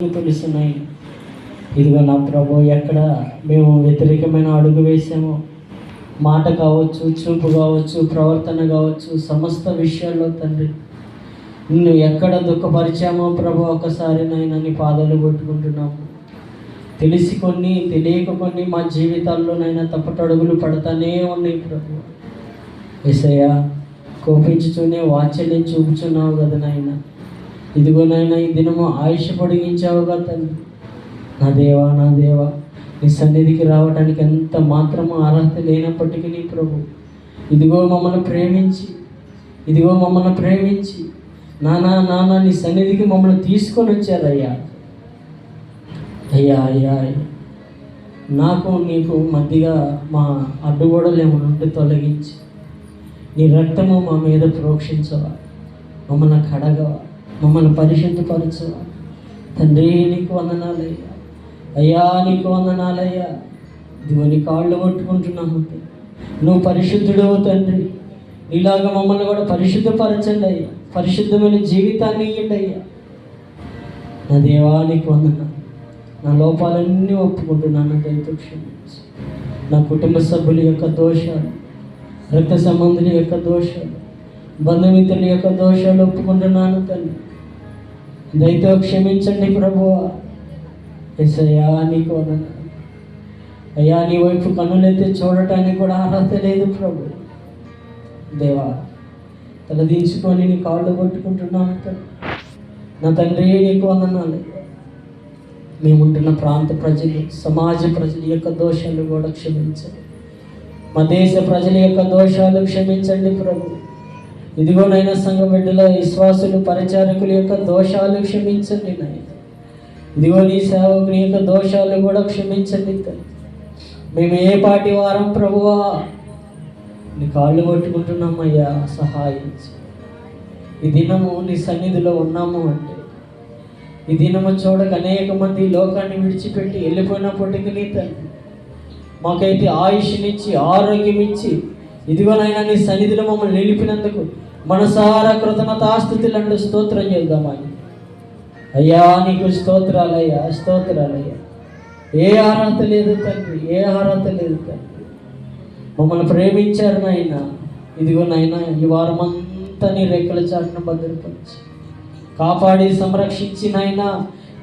తెలుస్తున్నాయి. ఇదిగో నా ప్రభు ఎక్కడ మేము వ్యతిరేకమైన అడుగు వేసామో మాట కావచ్చు చూపు కావచ్చు ప్రవర్తన కావచ్చు సమస్త విషయాల్లో తండ్రి నిన్ను ఎక్కడ దుఃఖపరిచామో ప్రభు ఒకసారి నాయన నీ పాదాలు కొట్టుకుంటున్నాము తెలిసి కొన్ని తెలియక కొన్ని మా జీవితాల్లోనైనా తప్పటడుగులు పడతానే ఉన్నాయి ప్రభు. ఎసయ్య కోపించుతూనే వాత్సల్యం చూపుచున్నావు కదా నాయనా ఇదిగో ఈ దినము ఆయుష్ పొడిగించావుగా తల్లి. నా దేవా నా దేవా నీ సన్నిధికి రావడానికి ఎంత మాత్రము అర్హత లేనప్పటికీ నీ ప్రభు. ఇదిగో మమ్మల్ని ప్రేమించి ఇదిగో మమ్మల్ని ప్రేమించి నానా నానా నీ సన్నిధికి మమ్మల్ని తీసుకొని వచ్చారయ్యా. అయ్యా అయ్యా అయ్యా. నాకు నీకు మధ్యగా మా అడ్డుగోడలు ఏమైనా ఉంటే తొలగించి నీ రక్తము మా మీద ప్రోక్షించవా మమ్మల్ని కడగవా. మమ్మల్ని పరిశుద్ధపరచు. తండ్రి నీకు వందనాలయ్యా. అయ్యా నీకు వందనాలయ్యా. ఇదిగో కాళ్ళు పట్టుకుంటున్నాము నువ్వు పరిశుద్ధుడవు తండ్రి. ఇలాగ మమ్మల్ని కూడా పరిశుద్ధపరచండి అయ్యా. పరిశుద్ధమైన జీవితాన్ని ఇవ్వండి అయ్యా. నా దేవా నీకు వందన నా లోపాలన్నీ ఒప్పుకుంటున్నాను దయతో క్షమించు. నా కుటుంబ సభ్యుల యొక్క దోషాలు రక్త సంబంధుల యొక్క దోషాలు బంధుమిత్రుల యొక్క దోషాలు ఒప్పుకుంటున్నాను తల్లి దయతో క్షమించండి ప్రభు. ఎస్ అయ్యా నీకు అయ్యా నీ వైపు కన్నులైతే చూడటానికి కూడా అర్హత లేదు ప్రభు. దేవా తలదించుకొని నీ కాళ్ళు కొట్టుకుంటున్నాను నా తండ్రి నీకు వందనాలు. మేముంటున్న ప్రాంత ప్రజలు సమాజ ప్రజల యొక్క దోషాలు కూడా క్షమించండి. మా దేశ ప్రజల యొక్క దోషాలు క్షమించండి ప్రభు. ఇదిగోనైనా సంఘ బిడ్డల విశ్వాసులు పరిచారకుల యొక్క దోషాలు క్షమించండి నాయన. ఇదిగో నీ సేవకుని యొక్క దోషాలు కూడా క్షమించండి మేము ఏ పాటి వారం ప్రభువా? నీ కాళ్ళు కొట్టుకుంటున్నామయ్యా సహాయించు. ఈ దినము నీ సన్నిధిలో ఉన్నాము అంటే ఈ దినము చూడక అనేక మంది లోకాన్ని విడిచిపెట్టి వెళ్ళిపోయినప్పటికీ నీ తండ్రి మాకైతే ఆయుష్నిచ్చి ఆరోగ్యం ఇచ్చి ఇదిగోనైనా నీ సన్నిధిలో మమ్మల్ని నిలిపినందుకు మనసార కృతజ్ఞతాస్థుతులంటూ స్తోత్రం చేద్దామని. అయ్యా నీకు స్తోత్రాలయ్యా స్తోత్రాలయ్యా. ఏ అర్హత లేదు తండ్రి ఏ అర్హత లేదు తండ్రి. మమ్మల్ని ప్రేమించారు నాయన. ఇదిగో నాయన ఈ వారం అంతా నీ రెక్కల చాటును భద్రపరిచి కాపాడి సంరక్షించి నాయన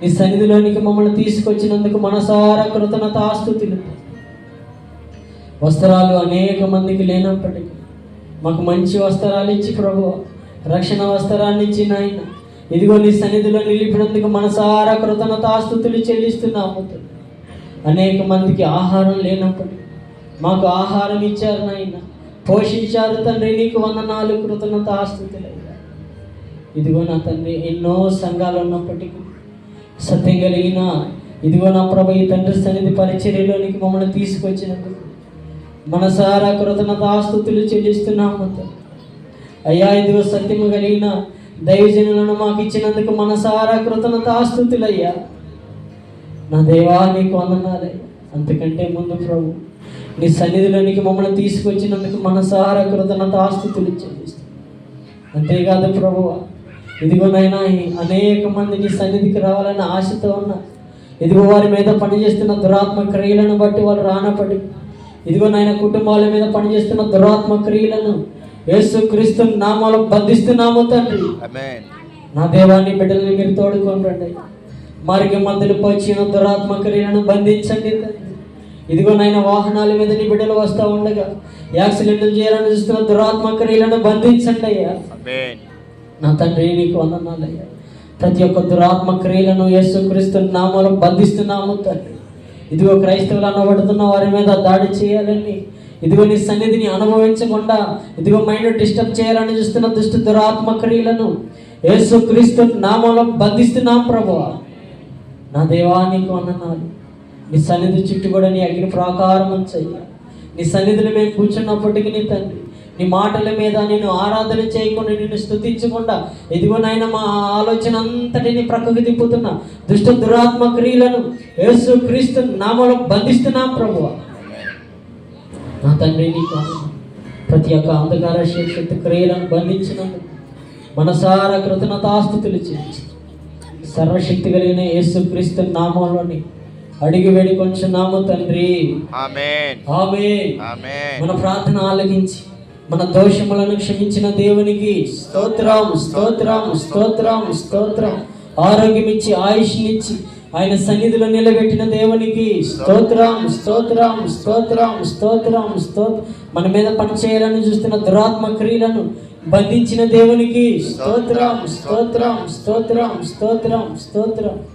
నీ సన్నిధిలోనికి మమ్మల్ని తీసుకొచ్చినందుకు మనసార కృతజ్ఞతాస్థుతులు వస్త్రాలు అనేక మందికి లేనప్పటికీ మాకు మంచి వస్త్రాలు ఇచ్చి ప్రభు రక్షణ వస్త్రాన్ని ఇచ్చి నాయన. ఇదిగో నీ సన్నిధిలో నిలిపినందుకు మనసారా కృతజ్ఞతాస్థుతులు చెల్లిస్తున్నాము. అనేక మందికి ఆహారం లేనప్పుడు మాకు ఆహారం ఇచ్చారు నాయన. పోషించారు తండ్రి నీకు వందనాలు కృతజ్ఞత ఆస్తుతులయ్యా ఇదిగో నా తండ్రి ఎన్నో సంఘాలు ఉన్నప్పటికీ సత్యం కలిగిన ఇదిగో నా ప్రభు ఈ తండ్రి సన్నిధి పరిచర్యలోనికి మమ్మల్ని తీసుకొచ్చినందుకు మనసారా కృతజ్ఞతాస్తుతులు చెల్లిస్తున్నాము అయ్యా ఇదిగో సత్యము కలిగిన దైవజనులను మాకు ఇచ్చినందుకు మనసారా కృతజ్ఞతాస్తుతులయ్యా నా దేవా నీకు వందనాలయ్యా అంతకంటే ముందు ప్రభు నీ సన్నిధిలోనికి మమ్మల్ని తీసుకొచ్చినందుకు మనసారా కృతజ్ఞతాస్తుతులు చెల్లిస్తాం అంతేకాదు ప్రభు ఇదిగోనైనా అనేక మంది నీ సన్నిధికి రావాలని ఆశతో ఉన్నా. ఇదిగో వారి మీద పనిచేస్తున్న దురాత్మ క్రియలను బట్టి వాళ్ళు రానపడి ఇదిగో నాయన కుటుంబాల మీద పనిచేస్తున్న దురాత్మ క్రియలను యేసు క్రీస్తు నామాలు బంధిస్తున్నాము తండ్రి. నా దేవాన్ని బిడ్డల్ని మీరు తోడుకొని రండి మార్గ మధ్యలో వచ్చిన దురాత్మ క్రియలను బంధించండి. ఇదిగో నాయన వాహనాల మీద నీ బిడ్డలు వస్తూ ఉండగా యాక్సిడెంట్లు చేయాలని చూస్తున్న దురాత్మ క్రియలను బంధించండి అయ్యా. నా తండ్రి నీకు వందనాలయ్యా ప్రతి ఒక్క దురాత్మ క్రియలను యేసుక్రీస్తు నామాలు బంధిస్తున్నాము తండ్రి ఇదిగో క్రైస్తవులు అనబడుతున్న వారి మీద దాడి చేయాలని ఇదిగో నీ సన్నిధిని అనుభవించకుండా ఇదిగో మైండ్ డిస్టర్బ్ చేయాలని చూస్తున్న దుష్ట దురాత్మ క్రియలను యేసుక్రీస్తు నామాలో బంధిస్తున్నాం ప్రభు నా దేవా నీకు వందనాలు. నీ సన్నిధి చుట్టూ కూడా నీ అగ్ని ప్రాకారం ఉంచయ్యా నీ సన్నిధిని మేము కూర్చున్నప్పటికీ నీ తండ్రి నీ మాటల మీద నేను ఆరాధన చేయకుండా నిన్ను స్తుతించకుండా ఇదిగో నాయన మా ఆలోచన అంతటిని ప్రక్కకు తిప్పుతున్నా. దుష్ట దురాత్మ క్రియలను యేసు క్రీస్తు నామలో బంధిస్తున్నాం ప్రభువా. నా తండ్రి నీకు. ప్రతి ఒక్క అంధకార శక్తి క్రియలను బంధించినందుకు మనసారా కృతజ్ఞతాస్తుతులు చేయించి సర్వశక్తి కలిగిన యేసుక్రీస్తు నామంలోని అడిగి వేడి కొంచెం నామ తండ్రి మన ప్రార్థన ఆలకించి మన దోషములను క్షమించిన దేవునికి స్తోత్రం స్తోత్రం స్తోత్రం స్తోత్రం. ఆరోగ్యం ఇచ్చి ఆయుష్నిచ్చి ఆయన సన్నిధిలో నిలబెట్టిన దేవునికి స్తోత్రం స్తోత్రం స్తోత్రం స్తోత్రం స్తోత్ర. మన మీద పనిచేయాలని చూస్తున్న దురాత్మ క్రియలను బంధించిన దేవునికి స్తోత్రం స్తోత్రం స్తోత్రం స్తోత్రం స్తోత్రం.